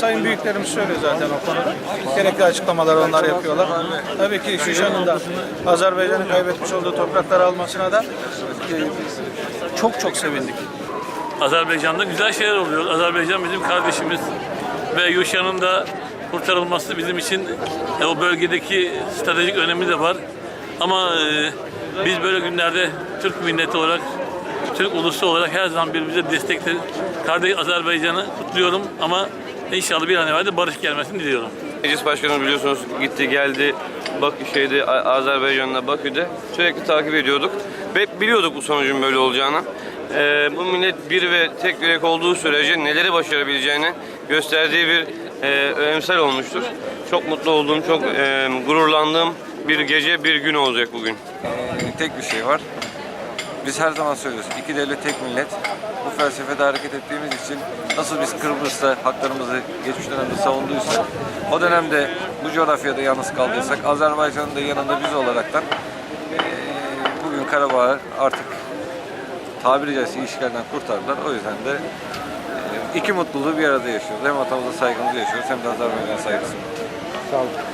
sayın büyüklerimiz söylüyor zaten o konuda. Gerekli açıklamaları onlar yapıyorlar. Tabii ki Şuşa'nın da Azerbaycan'ın kaybetmiş olduğu toprakları almasına da e, çok çok sevindik. Azerbaycan'da güzel şeyler oluyor. Azerbaycan bizim kardeşimiz ve Yuşa'nın da kurtarılması bizim için e, o bölgedeki stratejik önemi de var. Ama e, biz böyle günlerde Türk milleti olarak, Türk ulusu olarak her zaman birbirimize destekle kardeş Azerbaycan'ı kutluyorum ama inşallah bir an evvel de barış gelmesini diliyorum. Meclis Başkanı biliyorsunuz gitti geldi bak şeyde A- Azerbaycan'da Bakü'de sürekli takip ediyorduk ve biliyorduk bu sonucun böyle olacağını. Ee, bu millet bir ve tek yürek olduğu sürece neleri başarabileceğini gösterdiği bir e, emsal olmuştur. Çok mutlu olduğum, çok e, gururlandığım bir gece, bir gün olacak bugün. Ee, tek bir şey var. Biz her zaman söylüyoruz. İki devlet tek millet. Bu felsefede hareket ettiğimiz için nasıl biz Kıbrıs'ta haklarımızı geçmiş dönemde savunduysak o dönemde bu coğrafyada yalnız kaldıysak Azerbaycan'ın da yanında biz olaraktan eee, bugün Karabağ'ı artık tabiri caizse işgalden kurtardılar. O yüzden de eee, iki mutluluğu bir arada yaşıyoruz. Hem atamıza saygımızı yaşıyoruz hem de Azerbaycan'a saygısını.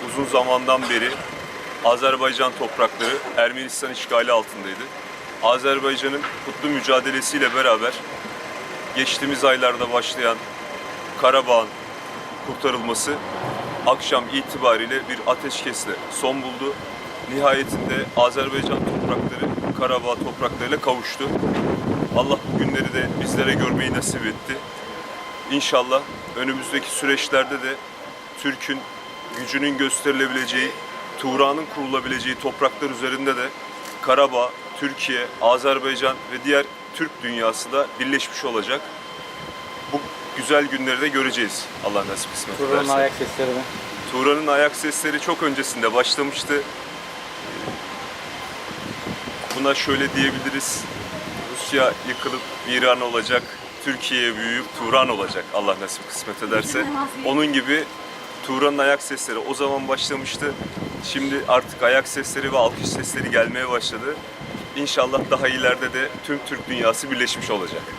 uzun zamandan beri Azerbaycan toprakları Ermenistan işgali altındaydı. Azerbaycan'ın kutlu mücadelesiyle beraber geçtiğimiz aylarda başlayan Karabağ'ın kurtarılması akşam itibariyle bir ateşkesle son buldu. Nihayetinde Azerbaycan toprakları Karabağ topraklarıyla kavuştu. Allah bu günleri de bizlere görmeyi nasip etti. İnşallah önümüzdeki süreçlerde de Türk'ün gücünün gösterilebileceği, Tuğra'nın kurulabileceği topraklar üzerinde de Karabağ, Türkiye, Azerbaycan ve diğer Türk dünyası da birleşmiş olacak. Bu güzel günleri de göreceğiz Allah nasip kısmet ederse. ayak sesleri mi? Tuğra'nın ayak sesleri çok öncesinde başlamıştı. Buna şöyle diyebiliriz. Rusya yıkılıp İran olacak, Türkiye büyüyüp Turan olacak Allah nasip kısmet ederse. Onun gibi Turan'ın ayak sesleri o zaman başlamıştı. Şimdi artık ayak sesleri ve alkış sesleri gelmeye başladı. İnşallah daha ileride de tüm Türk dünyası birleşmiş olacak.